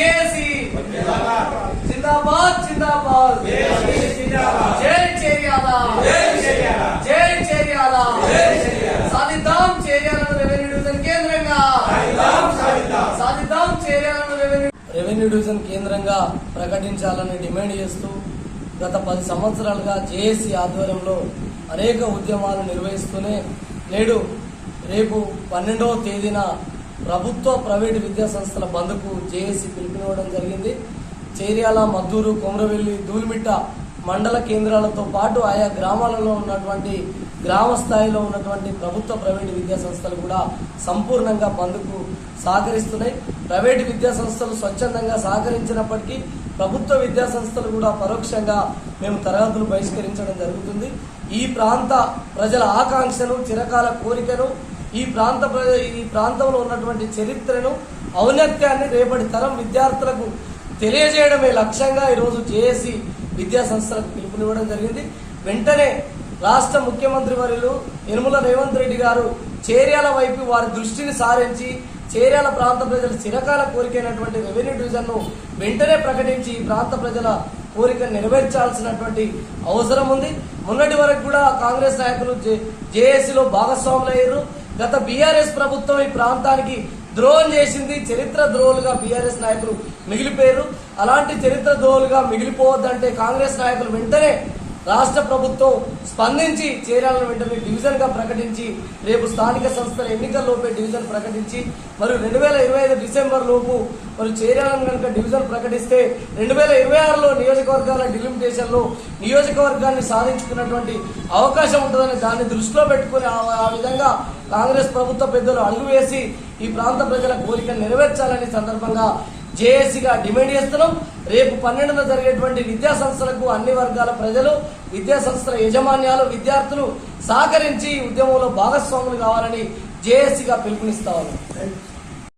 జేసి జిందాబాద్ జిందాబాద్. జై చేరియాలా. జై చేరియాలా. సాధిద్దాం చేరియాలను రెవెన్యూ డివిజన్ కేంద్రంగా. సాధిద్దాం చేరియాలను రెవెన్యూ రెవెన్యూ డివిజన్ కేంద్రంగా ప్రకటించాలని డిమాండ్ చేస్తూ గత పది సంవత్సరాలుగా జేఏసీ ఆధ్వర్యంలో అనేక ఉద్యమాలు నిర్వహిస్తూనే నేడు రేపు పన్నెండవ తేదీన ప్రభుత్వ ప్రైవేటు విద్యా సంస్థల బంద్కు జేఏసీ పిలుపునివ్వడం జరిగింది. చేర్యాల మద్దూరు కొమరవెల్లి దూల్మిట్ట మండల కేంద్రాలతో పాటు ఆయా గ్రామాలలో ఉన్నటువంటి గ్రామ స్థాయిలో ఉన్నటువంటి ప్రభుత్వ ప్రైవేటు విద్యా సంస్థలు కూడా సంపూర్ణంగా బంద్కు సహకరిస్తున్నాయి. ప్రైవేటు విద్యా సంస్థలు స్వచ్ఛందంగా సహకరించినప్పటికీ ప్రభుత్వ విద్యా సంస్థలు కూడా పరోక్షంగా మేము తరగతులు బహిష్కరించడం జరుగుతుంది. ఈ ప్రాంత ప్రజల ఆకాంక్షను చిరకాల కోరికను ఈ ప్రాంత ప్రజ ఈ ప్రాంతంలో ఉన్నటువంటి చరిత్రను ఔన్నత్యాన్ని రేపటి తరం విద్యార్థులకు తెలియజేయడమే లక్ష్యంగా ఈరోజు జేఏసీ విద్యా సంస్థలకు పిలుపునివ్వడం జరిగింది. వెంటనే రాష్ట్ర ముఖ్యమంత్రి వర్యులు యనుమల రేవంత్ రెడ్డి గారు చేర్యాల వైపు వారి దృష్టిని సారించి చేర్యాల ప్రాంత ప్రజల చిరకాల కోరికైనటువంటి రెవెన్యూ డివిజన్ను వెంటనే ప్రకటించి ఈ ప్రాంత ప్రజల కోరిక నెరవేర్చాల్సినటువంటి అవసరం ఉంది. మొన్నటి వరకు కూడా కాంగ్రెస్ నాయకులు జేఏసీలో భాగస్వాములయ్యారు. గత బీఆర్ఎస్ ప్రభుత్వం ఈ ప్రాంతానికి ద్రోహం చేసింది చరిత్ర ద్రోహులుగా బీఆర్ఎస్ నాయకులు మిగిలిపోయారు. అలాంటి చరిత్ర ద్రోహులుగా మిగిలిపోవద్దంటే కాంగ్రెస్ నాయకులు వెంటనే రాష్ట్ర ప్రభుత్వం స్పందించి చేరాలని వెంటనే డివిజన్గా ప్రకటించి రేపు స్థానిక సంస్థల ఎన్నికల్లోపే డివిజన్ ప్రకటించి మరి రెండు వేల ఇరవై ఐదు డిసెంబర్ లోపు మరి చేరాలను కనుక డివిజన్ ప్రకటిస్తే రెండు వేల ఇరవై ఆరులో నియోజకవర్గాల డిలిమిటేషన్లో నియోజకవర్గాన్ని సాధించుకున్నటువంటి అవకాశం ఉంటుందని దాన్ని దృష్టిలో పెట్టుకుని ఆ విధంగా కాంగ్రెస్ ప్రభుత్వ పెద్దలు అడుగువేసి ఈ ప్రాంత ప్రజల కోరిక నెరవేర్చాలని సందర్భంగా జేఏసీగా డిమాండ్ చేస్తున్నాం. రేపు పన్నెండున జరిగేటువంటి విద్యా సంస్థలకు అన్ని వర్గాల ప్రజలు విద్యా సంస్థల యజమాన్యాలు విద్యార్థులు సహకరించి ఈ ఉద్యమంలో భాగస్వాములు కావాలని జేఏసీగా పిలుపునిస్తా ఉన్నాం.